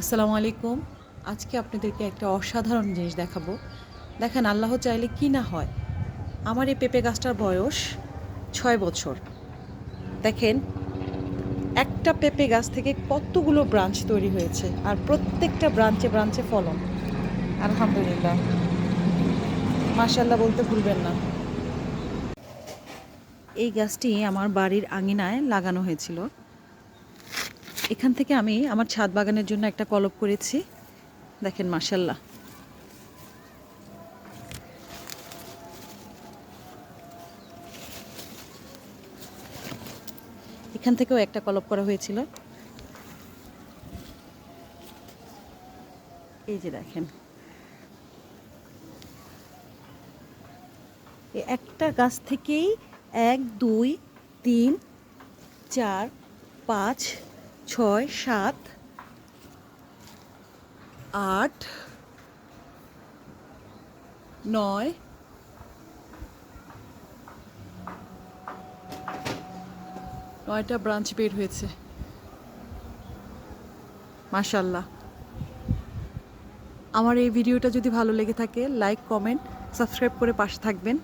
আসসালামু আলাইকুম। আজকে আপনাদেরকে একটা অসাধারণ জিনিস দেখাবো। দেখেন, আল্লাহ চাইলে কি না হয়। আমার এই পেঁপে গাছটার বয়স ছয় বছর। দেখেন, একটা পেঁপে গাছ থেকে কতগুলো ব্রাঞ্চ তৈরি হয়েছে আর প্রত্যেকটা ব্রাঞ্চে ব্রাঞ্চে ফলন। আলহামদুলিল্লাহ। মাশাল্লাহ বলতে ভুলবেন না। এই গাছটি আমার বাড়ির আঙিনায় লাগানো হয়েছিল। এখান থেকে আমি আমার ছাদ বাগানের জন্য একটা কলপ করেছি। দেখেন মাসাল্লাহ এখান থেকেও একটা কলপ করা হয়েছিল। এই যে দেখেন। একটা গাছ থেকেই এক, দুই, তিন, চার, পাঁচ ছয়, সাত, আট, নয়, নয়টা ব্রাঞ্চ বের হয়েছে। মাশাল্লাহ আমার এই ভিডিওটা যদি ভালো লেগে থাকে লাইক কমেন্ট সাবস্ক্রাইব করে পাশে থাকবেন।